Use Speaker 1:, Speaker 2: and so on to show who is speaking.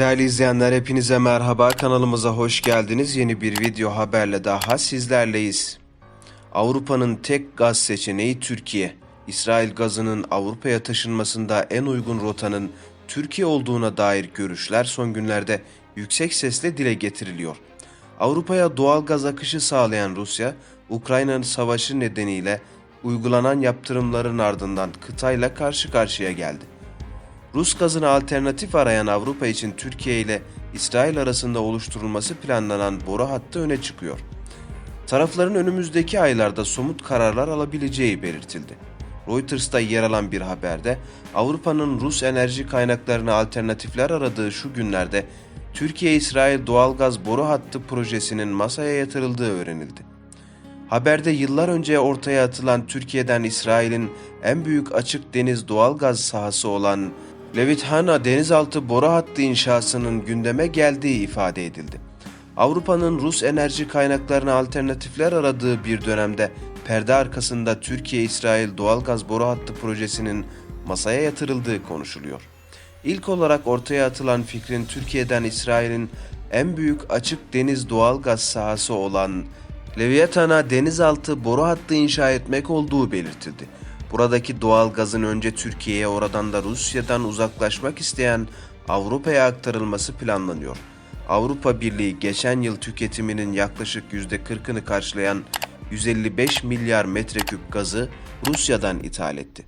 Speaker 1: Değerli izleyenler hepinize merhaba kanalımıza hoş geldiniz. Yeni bir video haberle daha sizlerleyiz. Avrupa'nın tek gaz seçeneği Türkiye. İsrail gazının Avrupa'ya taşınmasında en uygun rotanın Türkiye olduğuna dair görüşler son günlerde yüksek sesle dile getiriliyor. Avrupa'ya doğal gaz akışı sağlayan Rusya, Ukrayna'nın savaşı nedeniyle uygulanan yaptırımların ardından kıtayla karşı karşıya geldi. Rus gazına alternatif arayan Avrupa için Türkiye ile İsrail arasında oluşturulması planlanan boru hattı öne çıkıyor. Tarafların önümüzdeki aylarda somut kararlar alabileceği belirtildi. Reuters'ta yer alan bir haberde Avrupa'nın Rus enerji kaynaklarına alternatifler aradığı şu günlerde Türkiye-İsrail doğalgaz boru hattı projesinin masaya yatırıldığı öğrenildi. Haberde yıllar önce ortaya atılan Türkiye'den İsrail'in en büyük açık deniz doğalgaz sahası olan Levithana denizaltı boru hattı inşasının gündeme geldiği ifade edildi. Avrupa'nın Rus enerji kaynaklarına alternatifler aradığı bir dönemde perde arkasında Türkiye-İsrail doğalgaz boru hattı projesinin masaya yatırıldığı konuşuluyor. İlk olarak ortaya atılan fikrin Türkiye'den İsrail'in en büyük açık deniz doğalgaz sahası olan Leviathan'a denizaltı boru hattı inşa etmek olduğu belirtildi. Buradaki doğal gazın önce Türkiye'ye oradan da Rusya'dan uzaklaşmak isteyen Avrupa'ya aktarılması planlanıyor. Avrupa Birliği geçen yıl tüketiminin yaklaşık %40'ını karşılayan 155 milyar metreküp gazı Rusya'dan ithal etti.